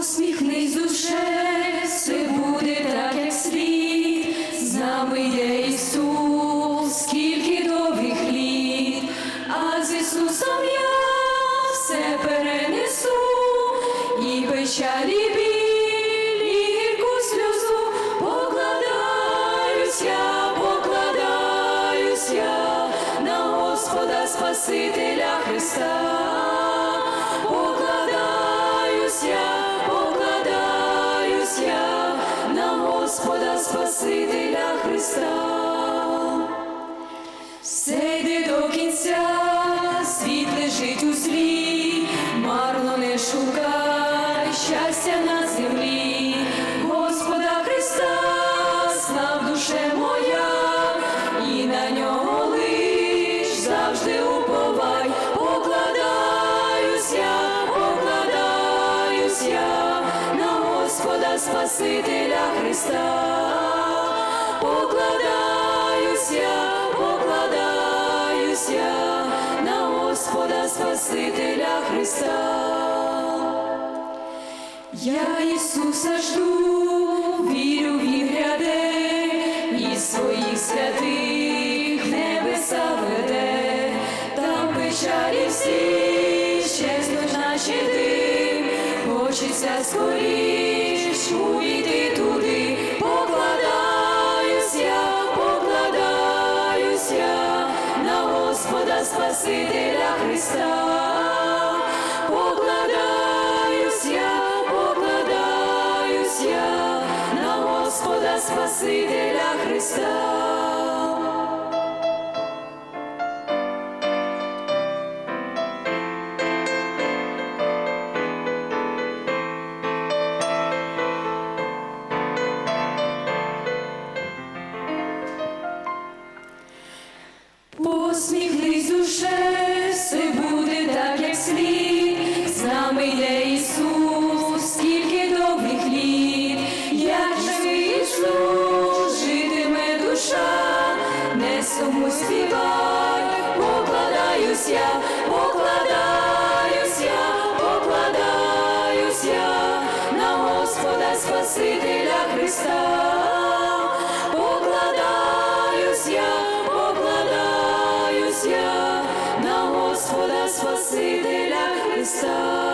Усміхнись душе, все буде так, як слід, з нами йде Ісус, скільки довгих літ, а з Ісусом я все перенесу. І печалі біль, сльозу покладаюся, покладаюся на Господа Спасителя Христа. Спасителя Христа. Все йде до кінця, світ лежить у злі, марно не шукай щастя на Спасителя Христа, покладаюсь я, покладаюсь я на Господа Спасителя Христа. Я Ісуса жду, вірю, Він гряде, і своїх святих в небеса веде, там печалі всі, щезнуть наші дим, хочеться увійти туди, покладаюся, покладаюся на Господа Спасителя Христа. покладаюся, покладаюся на Господа Спасителя Христа. Посміхнись душе, все буде так, як слід, з нами йде Ісус, скільки довгих літ, як Ісус, житиме душа, не суму співай, покладаюсь я, покладаюсь на Господа Спасителя Христа. Спасителя Христа.